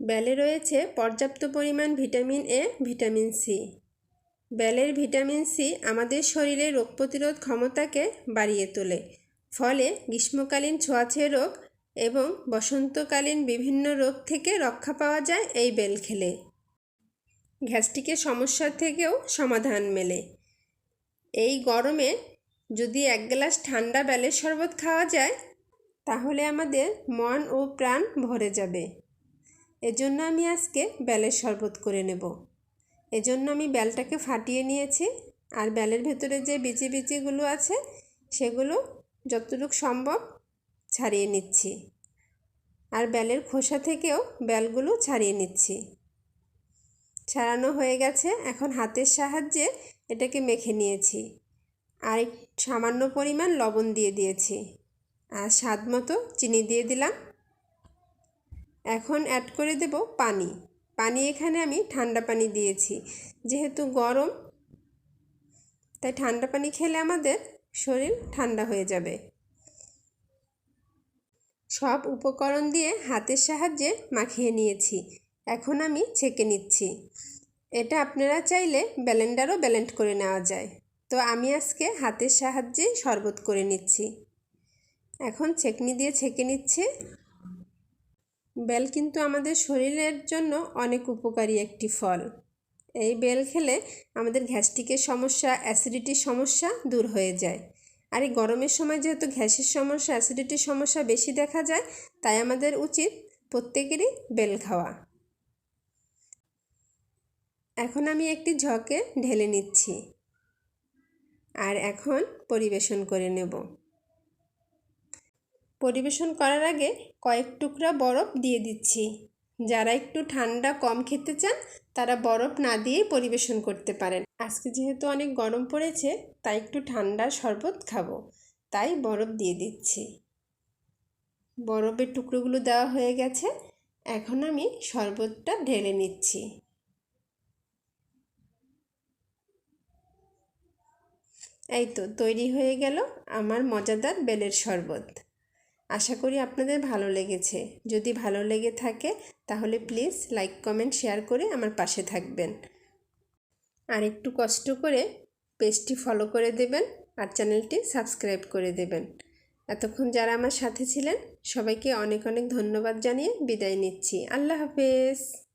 বেলে রয়েছে পর্যাপ্ত পরিমাণ ভিটামিন এ, ভিটামিন সি। বেলের ভিটামিন সি আমাদের শরীরে রোগ প্রতিরোধ ক্ষমতাকে বাড়িয়ে তোলে, ফলে গ্রীষ্মকালীন ছোঁয়াছে রোগ এবং বসন্তকালীন বিভিন্ন রোগ থেকে রক্ষা পাওয়া যায় এই বেল খেলে। গ্যাস্ট্রিকের সমস্যা থেকেও সমাধান মেলে। এই গরমে যদি এক গ্লাস ঠান্ডা বেলের শরবত খাওয়া যায়, তাহলে আমাদের মন ও প্রাণ ভরে যাবে। এজন্য আমি আজকে বেলের শরবত করে নেব। এজন্য আমি বেলটাকে ফাটিয়ে নিয়েছি আর বেলের ভেতরে যে বিচি বিচিগুলো আছে সেগুলো যতটুকু সম্ভব ছাড়িয়ে নিচ্ছি। আর বেলের খোসা থেকেও বেলগুলো ছাড়িয়ে নিচ্ছি। ছাড়ানো হয়ে গেছে। এখন হাতের সাহায্যে এটাকে মেখে নিয়েছি। আর সামান্য পরিমাণ লবণ দিয়ে দিয়েছি। আর স্বাদ মতো চিনি দিয়ে দিলাম। এখন অ্যাড করে দেব পানি। পানি এখানে আমি ঠান্ডা পানি দিয়েছি। যেহেতু গরম, তাই ঠান্ডা পানি খেলে আমাদের শরীর ঠান্ডা হয়ে যাবে। সব উপকরণ দিয়ে হাতের সাহায্যে মাখিয়ে নিয়েছি। এখন আমি ছেঁকে নিচ্ছি। এটা আপনারা চাইলে ব্যালেন্ডারও ব্যালেন্ড করে নেওয়া যায়। তো আমি আজকে হাতের সাহায্যে শরবত করে নিচ্ছি। এখন ছেঁকনি দিয়ে ছেঁকে নিচ্ছে। বেল কিন্তু আমাদের শরীরের জন্য অনেক উপকারী একটি ফল। এই বেল খেলে আমাদের গ্যাস্ট্রিকের সমস্যা, অ্যাসিডিটির সমস্যা দূর হয়ে যায়। আর এই গরমের সময় যেহেতু গ্যাসের সমস্যা, অ্যাসিডিটির সমস্যা বেশি দেখা যায়, তাই আমাদের উচিত প্রত্যেকেরই বেল খাওয়া। এখন আমি একটি ঝকে ঢেলে নিচ্ছি। আর এখন পরিবেশন করে নেব। পরিবেশন করার আগে কয়েক টুকরা বরফ দিয়ে দিচ্ছি। যারা একটু ঠান্ডা কম খেতে চান, তারা বরফ না দিয়েই পরিবেশন করতে পারেন। আজকে যেহেতু অনেক গরম পড়েছে, তাই একটু ঠান্ডা শরবত খাব। তাই বরফ দিয়ে দিচ্ছি। বরফের টুকরোগুলো দেওয়া হয়ে গেছে। এখন আমি শরবতটা ঢেলে নিচ্ছি। এই তো, তৈরি হয়ে গেল আমার মজাদার বেলের শরবত। আশা করি আপনাদের ভালো লেগেছে। যদি ভালো লেগে থাকে, তাহলে প্লিজ লাইক, কমেন্ট, শেয়ার করে আমার পাশে থাকবেন। আর একটু কষ্ট করে পেজটি ফলো করে দেবেন আর চ্যানেলটি সাবস্ক্রাইব করে দেবেন। এতক্ষণ যারা আমার সাথে ছিলেন, সবাইকে অনেক অনেক ধন্যবাদ জানিয়ে বিদায় নিচ্ছি। আল্লাহ হাফেজ।